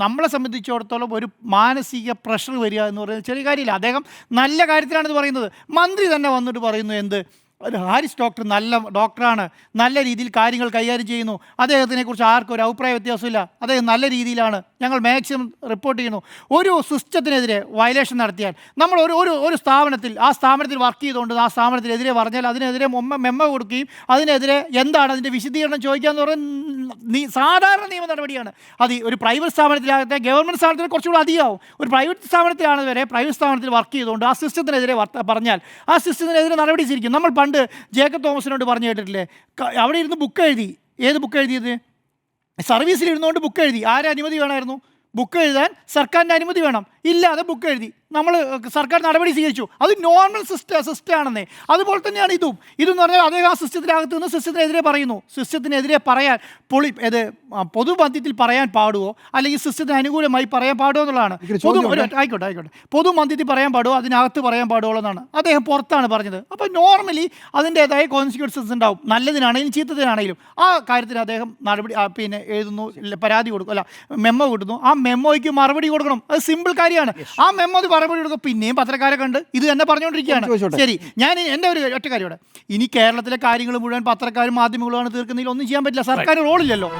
നമ്മളെ സംബന്ധിച്ചിടത്തോളം ഒരു മാനസിക പ്രഷർ വരിക എന്ന് പറയുന്നത് ചെറിയ കാര്യമില്ല. അദ്ദേഹം നല്ല കാര്യത്തിലാണ് ഇത് പറയുന്നത്. മന്ത്രി തന്നെ വന്നിട്ട് പറയുന്നു എന്ത്? ഹാരിസ് ഡോക്ടർ നല്ല ഡോക്ടറാണ്. നല്ല രീതിയിൽ കാര്യങ്ങൾ കൈകാര്യം ചെയ്യുന്നു. അദ്ദേഹത്തിനെ കുറിച്ച് ആർക്കും ഒരു അഭിപ്രായ വ്യത്യാസമില്ല. അദ്ദേഹം നല്ല രീതിയിലാണ്. ഞങ്ങൾ മാക്സിമം റിപ്പോർട്ട് ചെയ്യുന്നു. ഒരു സിസ്റ്റത്തിനെതിരെ വയലേഷൻ നടത്തിയാൽ നമ്മൾ ഒരു ഒരു ഒരു സ്ഥാപനത്തിൽ ആ സ്ഥാപനത്തിൽ വർക്ക് ചെയ്തുകൊണ്ട് ആ സ്ഥാപനത്തിനെതിരെ പറഞ്ഞാൽ അതിനെതിരെ മൊമ്മ കൊടുക്കുകയും അതിനെതിരെ എന്താണ് അതിന്റെ വിശദീകരണം ചോദിക്കുക എന്ന് പറയുന്നത് സാധാരണ നിയമ നടപടിയാണ്. അത് ഒരു പ്രൈവറ്റ് സ്ഥാപനത്തിലാകട്ടെ ഗവൺമെന്റ് സ്ഥാപനത്തിൽ കുറച്ചുകൂടി അധികമാവും. ഒരു പ്രൈവറ്റ് സ്ഥാപനത്തിലാണ് വരെ പ്രൈവറ്റ് സ്ഥാപനത്തിൽ വർക്ക് ചെയ്തുകൊണ്ട് ആ സിസ്റ്റത്തിനെതിരെ പറഞ്ഞാൽ ആ സിസ്റ്റത്തിനെതിരെ നടപടി സ്വീകരിക്കും. നമ്മൾ പണ്ട് ജേക്കബ് തോമസിനോട് പറഞ്ഞു കേട്ടിട്ടില്ലേ? അവിടെ ഇരുന്ന് ബുക്ക് എഴുതി. ഏത് ബുക്ക് എഴുതിയത്? സർവീസിൽ ഇരുന്നുകൊണ്ട് ബുക്ക് എഴുതി. ആരെ അനുമതി വേണമായിരുന്നു? ബുക്ക് എഴുതാൻ സർക്കാരിന്റെ അനുമതി വേണം. ഇല്ലാതെ ബുക്ക് എഴുതി. നമ്മൾ സർക്കാർ നടപടി സ്വീകരിച്ചു. അത് നോർമൽ സിസ്റ്റം സിസ്റ്റമാണെന്നേ അതുപോലെ തന്നെയാണ് ഇതും. ഇതെന്ന് പറഞ്ഞാൽ അദ്ദേഹം ആ സിസ്റ്റത്തിനകത്ത് നിന്ന് സിസ്റ്റത്തിനെതിരെ പറയുന്നു. സിസ്റ്റത്തിനെതിരെ പറയാൻ പൊളി ഇത് പൊതുമധ്യത്തിൽ പറയാൻ പാടുവോ? അല്ലെങ്കിൽ സിസ്റ്റത്തിന് അനുകൂലമായി പറയാൻ പാടുമോ എന്നുള്ളതാണ്. പൊതു. ആയിക്കോട്ടെ ആയിക്കോട്ടെ. പൊതുമധ്യത്തിൽ പറയാൻ പാടുമോ അതിനകത്ത് പറയാൻ പാടുമോ എന്നാണ് അദ്ദേഹം പുറത്താണ് പറഞ്ഞത്. അപ്പോൾ നോർമലി അതിന്റേതായ കോൺസിക്വൻസസ് ഉണ്ടാവും. നല്ലതിനാണെങ്കിലും ചീത്തതിനാണെങ്കിലും ആ കാര്യത്തിൽ അദ്ദേഹം നടപടി പിന്നെ എഴുതുന്നു പരാതി കൊടുക്കും. അല്ല മെമ്മോ കൊടുക്കുന്നു ആ മെമ്മോയ്ക്ക് മറുപടി കൊടുക്കണം. അത് സിമ്പിൾ കാര്യമാണ് ആ മെമ്മോ അത് മറുപടി കൊടുക്കും പിന്നെയും പത്രക്കാരെ കണ്ട് ഇത് തന്നെ പറഞ്ഞുകൊണ്ടിരിക്കുകയാണ്. ശരി ഞാൻ എന്റെ ഒരു ഒറ്റ കാര്യം ഇനി കേരളത്തിലെ കാര്യങ്ങൾ മുഴുവൻ പത്രക്കാരും മാധ്യമങ്ങളുമാണ് തീർക്കുന്നതിൽ ഒന്നും ചെയ്യാൻ പറ്റില്ല. സർക്കാർ റോളില്ലല്ലോ